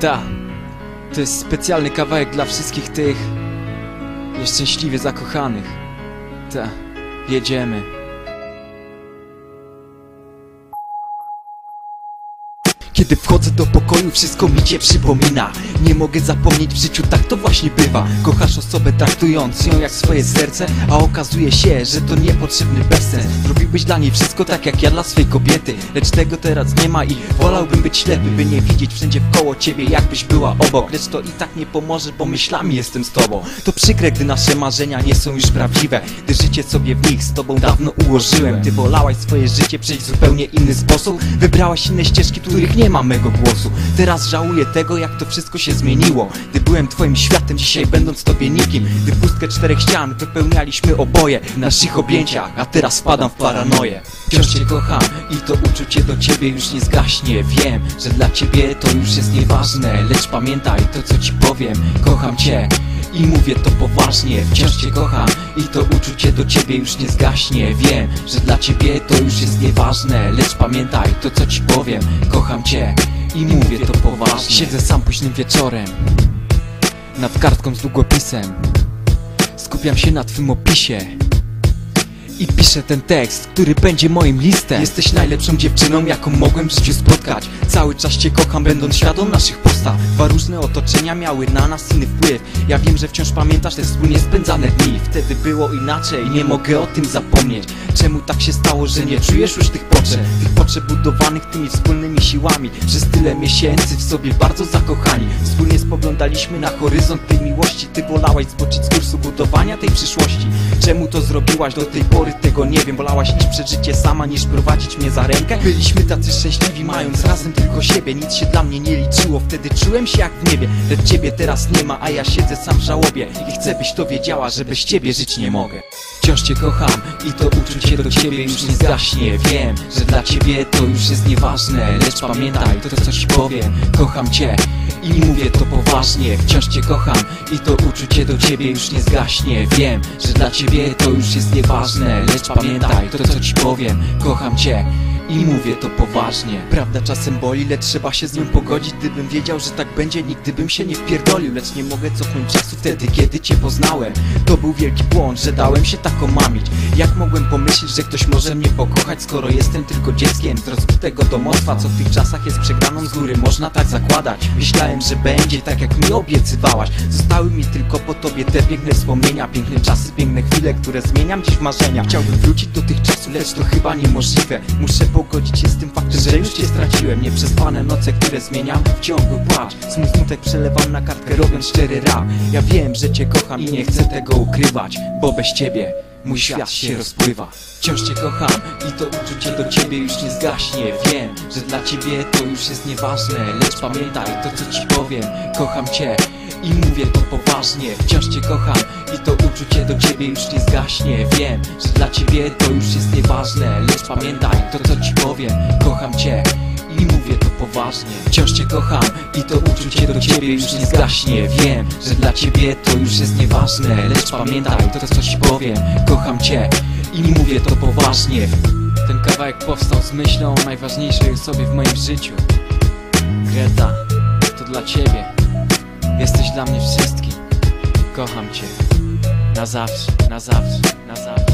Ta, to jest specjalny kawałek dla wszystkich tych nieszczęśliwie zakochanych. Ta, jedziemy. Kiedy wchodzę do pokoju, wszystko mi cię przypomina. Nie mogę zapomnieć w życiu, tak to właśnie bywa. Kochasz osobę traktując ją jak swoje serce A okazuje się, że to niepotrzebny bezsens. Zrobiłbyś dla niej wszystko tak jak ja dla swojej kobiety. Lecz tego teraz nie ma i wolałbym być ślepy By nie widzieć wszędzie wkoło ciebie jakbyś była obok. Lecz to i tak nie pomoże, bo myślami jestem z tobą. To przykre, gdy nasze marzenia nie są już prawdziwe. Gdy życie sobie w nich z tobą dawno ułożyłem. Ty wolałaś swoje życie przejść w zupełnie inny sposób. Wybrałaś inne ścieżki, których nie ma mego głosu. Teraz żałuję tego, jak to wszystko się zmieniło. Gdy byłem twoim światem, dzisiaj będąc tobie nikim. Gdy pustkę czterech ścian wypełnialiśmy oboje W naszych objęciach, a teraz wpadam w paranoję. Wciąż cię kocham i to uczucie do ciebie już nie zgaśnie. Wiem, że dla ciebie to już jest nieważne Lecz pamiętaj to, co ci powiem. Kocham cię i mówię to poważnie, wciąż cię kocham. I to uczucie do ciebie już nie zgaśnie. Wiem, że dla ciebie to już jest nieważne Lecz pamiętaj to co ci powiem. Kocham cię i mówię to poważnie. Siedzę sam późnym wieczorem Nad kartką z długopisem. Skupiam się na twym opisie i piszę ten tekst, który będzie moim listem. Jesteś najlepszą dziewczyną, jaką mogłem w życiu spotkać. Cały czas cię kocham, będąc świadom naszych postaw. Dwa różne otoczenia miały na nas inny wpływ. Ja wiem, że wciąż pamiętasz te wspólnie spędzane dni. Wtedy było inaczej, nie mogę o tym zapomnieć. Czemu tak się stało, że nie czujesz już tych potrzeb? Tych potrzeb budowanych tymi wspólnymi siłami. Przez tyle miesięcy w sobie bardzo zakochani. Wspólnie spoglądaliśmy na horyzont tej miłości. Ty wolałaś zboczyć z kursu budowania tej przyszłości. Czemu to zrobiłaś do tej pory? Tego nie wiem, wolałaś iść przed życie sama niż prowadzić mnie za rękę. Byliśmy tacy szczęśliwi, mając razem tylko siebie. Nic się dla mnie nie liczyło, wtedy czułem się jak w niebie. Lecz ciebie teraz nie ma, a ja siedzę sam w żałobie. I chcę byś to wiedziała, że bez ciebie żyć nie mogę. Wciąż cię kocham i to uczucie do ciebie już nie zgaśnie. Wiem, że dla ciebie to już jest nieważne Lecz pamiętaj to co ci powiem. Kocham cię i mówię to poważnie Wciąż cię kocham i to uczucie do ciebie już nie zgaśnie. Wiem, że dla ciebie to już jest nieważne Lecz pamiętaj to co ci powiem Kocham cię i mówię to poważnie. Prawda czasem boli, lecz trzeba się z nią pogodzić. Gdybym wiedział, że tak będzie, nigdy bym się nie wpierdolił. Lecz nie mogę cofnąć czasu wtedy, kiedy cię poznałem. To był wielki błąd, że dałem się tak omamić. Jak mogłem pomyśleć, że ktoś może mnie pokochać Skoro jestem tylko dzieckiem? Z rozbitego domostwa Co w tych czasach jest przegraną z góry, można tak zakładać. Myślałem, że będzie tak jak mi obiecywałaś. Zostały mi tylko po tobie te piękne wspomnienia. Piękne czasy, piękne chwile, które zmieniam dziś w marzenia Chciałbym wrócić do tych czasów, lecz to chyba niemożliwe. Muszę pogodzić się z tym faktem, że już cię straciłem. Nieprzespane noce, które zmieniam w ciągły płacz Swój smutek przelewam na kartkę, robiąc szczery rap. Ja wiem, że cię kocham i nie chcę tego ukrywać Bo bez ciebie mój świat się rozpływa. Wciąż cię kocham i to uczucie do ciebie już nie zgaśnie. Wiem, że dla ciebie to już jest nieważne Lecz pamiętaj to co ci powiem. Kocham cię i mówię to poważnie Wciąż cię kocham. I to uczucie do ciebie już nie zgaśnie. Wiem, że dla ciebie to już jest nieważne Lecz pamiętaj to co ci powiem. Kocham cię i mówię to poważnie. Wciąż cię kocham i to uczucie do ciebie już nie zgaśnie. Wiem, że dla ciebie to już jest nieważne Lecz pamiętaj to co ci powiem. Kocham cię i mówię to poważnie. Ten kawałek powstał z myślą o najważniejszej osobie w moim życiu. Greta, to dla ciebie dla mnie wszystkim Kocham cię. Na zawsze, na zawsze, na zawsze